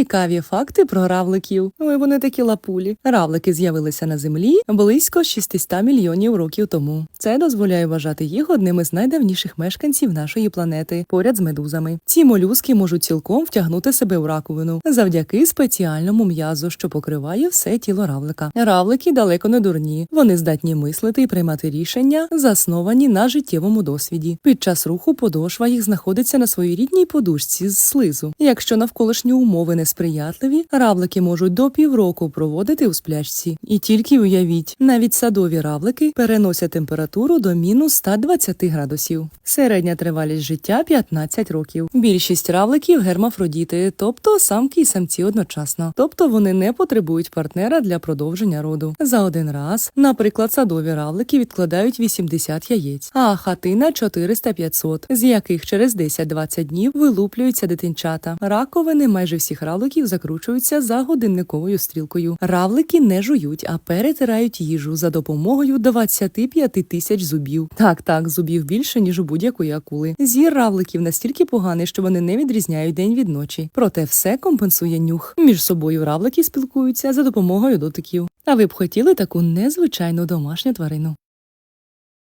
Цікаві факти про равликів. Ой, вони такі лапулі. Равлики з'явилися на землі близько 600 мільйонів років тому. Це дозволяє вважати їх одним із найдавніших мешканців нашої планети, поряд з медузами. Ці молюски можуть цілком втягнути себе в раковину завдяки спеціальному м'язу, що покриває все тіло равлика. Равлики далеко не дурні. Вони здатні мислити і приймати рішення, засновані на життєвому досвіді. Під час руху подошва їх знаходиться на своєрідній подушці з слизу. Якщо навколишні умови несприятливі, равлики можуть до півроку проводити у сплячці. І тільки уявіть, навіть садові равлики переносять температуру до мінус 120 градусів. Середня тривалість життя 15 років. Більшість равликів гермафродіти, тобто самки і самці одночасно. Тобто вони не потребують партнера для продовження роду. За один раз, наприклад, садові равлики відкладають 80 яєць, а хатина 400-500, з яких через 10-20 днів вилуплюються дитинчата. Раковини майже всіх равликів закручуються за годинниковою стрілкою. Равлики не жують, а перетирають їжу за допомогою 25 тисяч зубів. Так, так, зубів більше ніж у будь-якої акули. Зір равликів настільки поганий, що вони не відрізняють день від ночі. Проте все компенсує нюх. Між собою равлики спілкуються за допомогою дотиків. А ви б хотіли таку незвичайну домашню тварину?